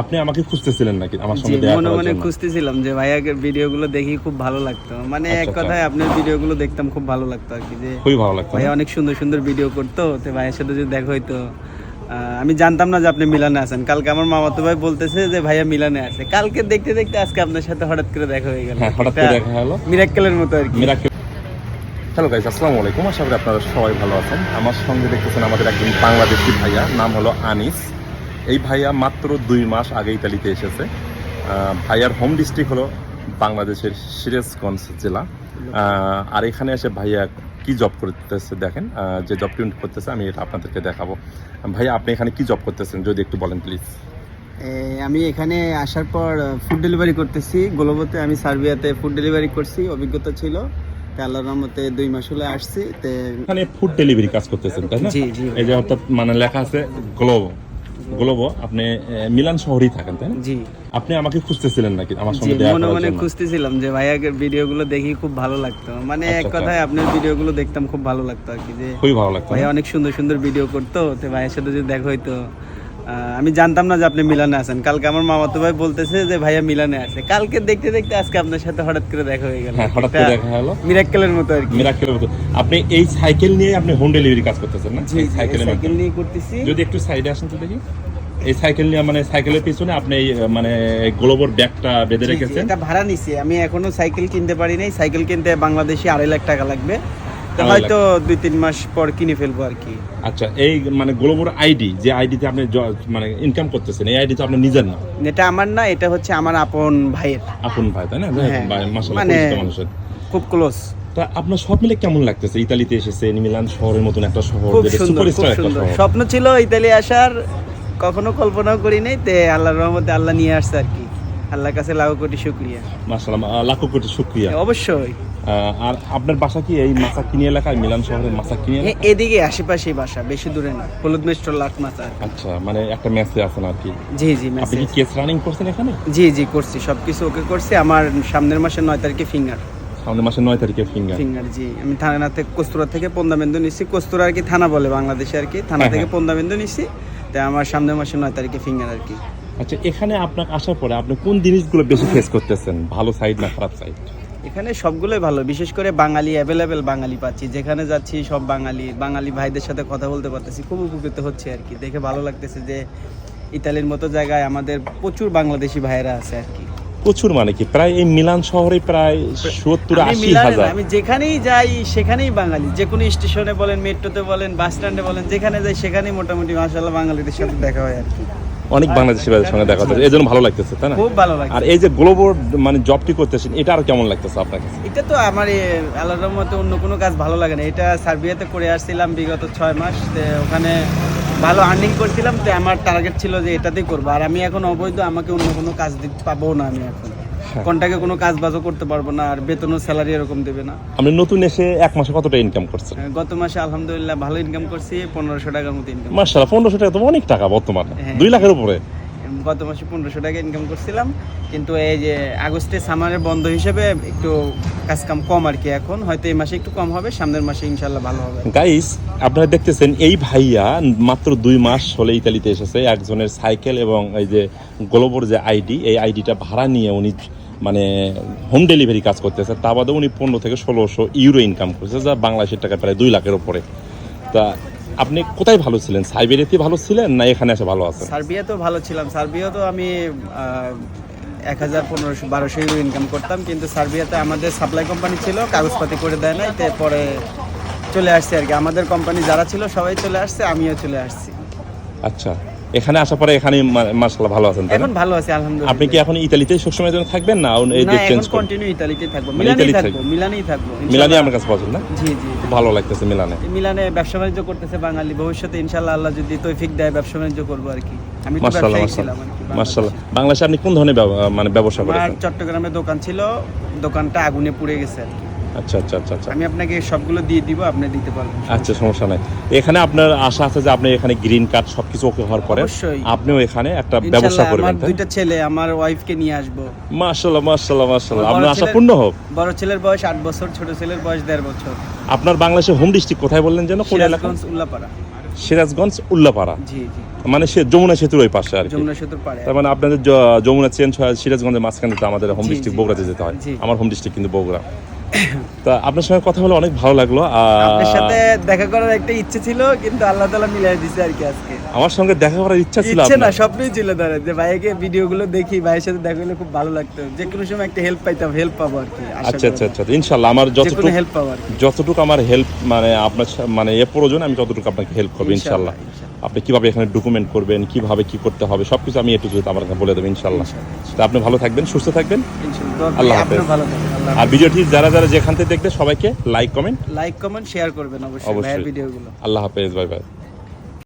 আপনি আমাকে খুঁজতেছিলেন নাকি আমার সঙ্গে দেখা মনে মনে? খুঁজতেছিলাম যে ভাইয়াকে ভিডিওগুলো দেখি খুব ভালো লাগতো। মানে এক আচ্ছা, আচ্ছা। কথায় আপনার ভিডিওগুলো দেখতাম খুব ভালো লাগতো আর কি যে খুবই ভালো লাগতো ভাইয়া না? অনেক সুন্দর সুন্দর ভিডিও করতো তো ভাইয়ের সাথে যদি দেখা হইতো আমি জানতাম না যে আপনি মিলানে আছেন। কালকে আমার মামাতো ভাই বলতেছে যে ভাইয়া মিলানে আছে। কালকে দেখতে দেখতে আজকে আপনার সাথে হঠাৎ করে দেখা হয়ে গেল। হ্যাঁ হঠাৎ করে দেখা হলো। মিরাক্কেলের মতো আর কি। মিরাকেল হ্যালো গাইস আসসালামু আলাইকুম। আশা করি আপনারা সবাই ভালো আছেন। আমার সঙ্গে দেখতেছেন আমাদের একজন বাংলাদেশি ভাইয়া নাম হলো আনিস। এই ভাইয়া মাত্র দুই মাস আগে ইতালিতে এসেছে। ভাইয়ার হোম ডিস্ট্রিক্ট হলো বাংলাদেশের সিরাজগঞ্জ জেলা। আর এখানে এসে ভাইয়া কি জব করতেছে দেখেন যে জবটি উনি করতেছে আমি এটা আপনাদেরকে দেখাবো। ভাইয়া আপনি এখানে কি জব করতেছেন যদি একটু বলেন প্লিজ আমি এখানে আসার পর ফুড ডেলিভারি করতেছি। গোলবতে আমি সার্বিয়াতে ফুড ডেলিভারি করছি অভিজ্ঞতা ছিল। আল্লাহর রহমতে দুই মাস হলে আসছি তে এখানে ফুড ডেলিভারি কাজ করতেছেন তাই না? জি জি। এই যে অর্থাৎ মানে লেখা আছে গ্লোবো গ্লোবো আপনি মিলান শহরেই থাকেন তাই জি। আপনি আমাকে খুঁজতেছিলেন নাকি আমার সঙ্গে দেখা মনে মনে খুঁজতেছিলাম যে ভাইয়াকে ভিডিওগুলো দেখি খুব ভালো লাগতো। মানে আচ্ছা, এক আচ্ছা। কথায় আপনার ভিডিওগুলো দেখতাম খুব ভালো লাগতো আর কি যে খুবই ভালো লাগতো ভাইয়া অনেক সুন্দর সুন্দর ভিডিও করতো তো ভাইয়ের সাথে যদি দেখা হইতো আমি জানতাম না যে আপনি মিলানে আছেন। কালকে আমার মামাতো ভাই বলতেছে যে ভাইয়া মিলানে আছে। কালকে দেখতে দেখতে আজকে আপনার সাথে হঠাৎ করে দেখা হয়ে গেল। হ্যাঁ হঠাৎ করে দেখা হলো। মিরাক্কেলের মতো আর কি। মিরাকেলের মতো। আপনি এই সাইকেল নিয়ে আপনি হোম ডেলিভারি কাজ করতেছেন না? এই সাইকেলের সাইকেল নিয়ে করতেছি। যদি একটু সাইডে আসেন তো দেখি। এই সাইকেল নিয়ে মানে সাইকেলের পিছনে আপনি মানে গ্লোবোর ব্যাগটা বেঁধে রেখেছেন। এটা ভাড়া নিছি। আমি এখনও সাইকেল কিনতে পারি নাই। সাইকেল কিনতে বাংলাদেশি আড়াই লাখ টাকা লাগবে। হয়তো দুই তিন মাস পর কিনে ফেলব আর কি। আচ্ছা এই মানে গ্লোবোর আইডি যে আইডিতে আপনি মানে ইনকাম করতেছেন এই আইডি তো আপনার নিজের না? এটা আমার না এটা হচ্ছে আমার আপন ভাইয়ের। আপন ভাই তাই না? হ্যাঁ, মানে- খুব ক্লোজ তা আপনার সব মিলে কেমন লাগতেছে? ইতালিতে এসেছে মিলান শহরের মতন একটা শহর যেটা সুপারস্টার একটা শহর। স্বপ্ন ছিল ইতালি আসার কখনো কল্পনাও করি নাই তে আল্লাহর রহমতে আল্লাহ নিয়ে আসছে আর কি। আল্লাহর কাছে লাখো কোটি শুক্রিয়া। মাসাল্লাহ লাখো কোটি শুক্রিয়া। অবশ্যই। আর আপনার বাসা কি এই মাসাকিনি এলাকায়? মিলান শহরের মাসাকিনি এদিকে আশেপাশেই বাসা বেশি দূরে না। হলুদ মেস্ট্র লাখ মাথা আচ্ছা মানে একটা ম্যাচে আছেন আর কি। জি জি আপনি কি কেস রানিং করছেন এখানে? জি জি করছি সবকিছু ওকে করছি। আমার সামনের মাসের নয় তারিখে ফিঙ্গার সামনের মাসের নয় তারিখে ফিঙ্গার ফিঙ্গার জি। আমি থানা থেকে কস্তুরা থেকে পন্দাবেন্দু নিচ্ছি কস্তুরা আর কি থানা বলে বাংলাদেশে আর কি। থানা হ্যাঁ, থেকে হ্যাঁ। পন্দাবেন্দু নিচ্ছি তাই আমার সামনের মাসের নয় তারিখে ফিঙ্গার আর কি। আচ্ছা এখানে আপনার আসার পরে আপনি কোন জিনিসগুলো বেশি ফেস করতেছেন? ভালো সাইড না খারাপ সাইড এখানে সবগুলোই ভালো বিশেষ করে বাঙালি অ্যাভেলেবেল বাঙালি পাচ্ছি। যেখানে যাচ্ছি সব বাঙালি বাঙালি ভাইদের সাথে কথা বলতে পারতেছি খুব উপকৃত হচ্ছে আর কি। দেখে ভালো লাগতেছে যে ইতালির মতো জায়গায় আমাদের প্রচুর বাংলাদেশি ভাইয়েরা আছে আর কি। প্রচুর মানে কি? প্রায় এই মিলান শহরে প্রায় সত্তর আশি হাজার। আমি যেখানেই যাই সেখানেই বাঙালি। যে কোনো স্টেশনে বলেন মেট্রোতে বলেন বাস স্ট্যান্ডে বলেন যেখানে যাই সেখানেই মোটামুটি মাসাল্লাহ বাঙালিদের সাথে দেখা হয় আর কি। অনেক বাংলাদেশি ভাইয়ের সঙ্গে দেখা যাচ্ছে এই জন্য ভালো লাগতেছে তাই না? খুব ভালো লাগে আর এই যে গ্লোবাল মানে জবটি করতেছেন এটা আর কেমন লাগতেছে আপনার কাছে? এটা তো আমার আল্লাহর মতো অন্য কোনো কাজ ভালো লাগে না। এটা সার্বিয়াতে করে আসছিলাম বিগত ছয় মাস তো ওখানে ভালো আর্নিং করছিলাম তো আমার টার্গেট ছিল যে এটাতেই করব। আর আমি এখন অবৈধ আমাকে অন্য কোনো কাজ দিতে পাবো না আমি এখন। হ্যাঁ। কন্টাকে কোনো কাজ বাজও করতে পারব না আর বেতনও স্যালারি এরকম দেবে না আপনি নতুন এসে এক মাসে কতটা ইনকাম করছেন গত মাসে আলহামদুলিল্লাহ ভালো ইনকাম করছি পনেরোশো টাকার মতো ইনকাম মাসাল্লাহ পনেরোশো টাকা তো অনেক টাকা বর্তমানে হ্যাঁ। দুই লাখের উপরে গত মাসে পনেরোশো টাকা ইনকাম করছিলাম। কিন্তু এই যে আগস্টে সামারের বন্ধ হিসেবে একটু কাজ কাম আর কি এখন। হয়তো এই মাসে একটু কম হবে, সামনের মাসে ইনশাল্লাহ ভালো হবে। গাইস আপনারা দেখতেছেন, এই ভাইয়া মাত্র দুই মাস হলে ইতালিতে এসেছে। একজনের সাইকেল এবং এই যে গ্লোবোর যে আইডি, এই আইডিটা ভাড়া নিয়ে উনি মানে হোম ডেলিভারি কাজ করতেছে। তা বাদে উনি পনেরো থেকে ষোলোশো ইউরো ইনকাম করছে, যা বাংলাদেশের টাকা প্রায় দুই লাখের উপরে। তা আপনি কোথায় ভালো ছিলেন? সাইবেরিয়াতে ভালো ছিলেন না এখানে এসে ভালো আছেন? সার্বিয়া তো ভালো ছিলাম। সার্বিয়া তো আমি এক হাজার পনেরোশো বারোশো ইউরো ইনকাম করতাম কিন্তু সার্বিয়াতে আমাদের সাপ্লাই কোম্পানি ছিল কাগজপাতি করে দেয় নাই তারপরে পরে চলে আসছে আর কি। আমাদের কোম্পানি যারা ছিল সবাই চলে আসছে আমিও চলে আসছি। আচ্ছা। এখানে আসার পরে এখানে মার্শাল্লাহ ভালো আছেন এখন ভালো আছি আলহামদুলিল্লাহ। আপনি কি এখন ইতালিতেই সবসময় জন্য থাকবেন না এই দেশ চেঞ্জ এখন কন্টিনিউ ইতালিতেই থাকব মানে মিলানেই থাকব মিলানেই থাকব মিলানি। আমার কাছে পছন্দ না? জি জি। ভালো লাগতেছে মিলানে। মিলানে ব্যবসা বাণিজ্য করতেছে বাঙালি ভবিষ্যতে ইনশাল্লাহ আল্লাহ যদি তৌফিক দেয় ব্যবসা বাণিজ্য করব আর কি। আমি তো ব্যবসায়ী ছিলাম আর কি মার্শাল্লাহ বাংলাদেশে। আপনি কোন ধরনের মানে ব্যবসা করেছেন? চট্টগ্রামে দোকান ছিল দোকানটা আগুনে পুড়ে গেছে আর কি। আচ্ছা আচ্ছা আচ্ছা আচ্ছা। আমি আপনাকে সবগুলো দিয়ে দিব আপনি দিতে পারবেন। আচ্ছা সমস্যা নাই। এখানে আপনার আশা আছে যে আপনি এখানে গ্রিন কার্ড সবকিছু ওকে হওয়ার পরে আপনিও এখানে একটা ব্যবসা করবেন। আমার দুইটা ছেলে আমার ওয়াইফকে নিয়ে আসব। মার্শাল্লাহ মার্শাল্লাহ আমার আপনার আশা পূর্ণ হোক। বড় ছেলের বয়স আট বছর ছোট ছেলের বয়স দেড় বছর। আপনার বাংলাদেশের হোম ডিস্ট্রিক্ট কোথায় বললেন যেন? কোন এলাকা? উল্লাপাড়া। সিরাজগঞ্জ উল্লাপাড়া। জি জি। মানে সে যমুনা সেতুর ওই পাশে আর যমুনা সেতুর পাড়ে। তার মানে আপনাদের যমুনা চেঞ্জ হয় সিরাজগঞ্জের মাঝখানে আমাদের হোম ডিস্ট্রিক্ট বগুড়াতে যেতে হয়। আমার হোম ডিস্ট্রিক্ট কিন্তু বগুড়া। তা আপনার সঙ্গে কথা বলে অনেক ভালো লাগল আপনার সাথে দেখা করার একটা ইচ্ছে ছিল কিন্তু আল্লাহ তালা মিলাই আর কি আজকে। আমার সঙ্গে দেখা করার ইচ্ছা ছিল ইচ্ছে না স্বপ্নই ছিল ধরেন যে ভাইকে ভিডিও গুলো দেখি ভাইয়ের সাথে দেখা হলে খুব ভালো লাগতো। যে কোনো সময় একটা হেল্প পাইতাম হেল্প পাবো আর কি আচ্ছা আচ্ছা আচ্ছা ইনশাল্লাহ আমার যতটুকু হেল্প পাবো আর যতটুকু আমার হেল্প মানে আপনার মানে এ প্রয়োজন আমি ততটুকু আপনাকে হেল্প করব ইনশাল্লাহ আপনি কীভাবে এখানে ডকুমেন্ট করবেন কীভাবে কি করতে হবে সবকিছু আমি একটু আমার বলে দেবো ইনশাল্লাহ তা আপনি ভালো থাকবেন সুস্থ থাকবেন। আল্লাহ হাফেজ। ভালো আল্লাহ আর ভিডিওটি যারা যারা যেখান থেকে দেখবে সবাইকে like comment. Like comment share করবেন অবশ্যই অবশ্যই। ভাইয়ের ভিডিওগুলো। আল্লাহ হাফেজ বাই বাই।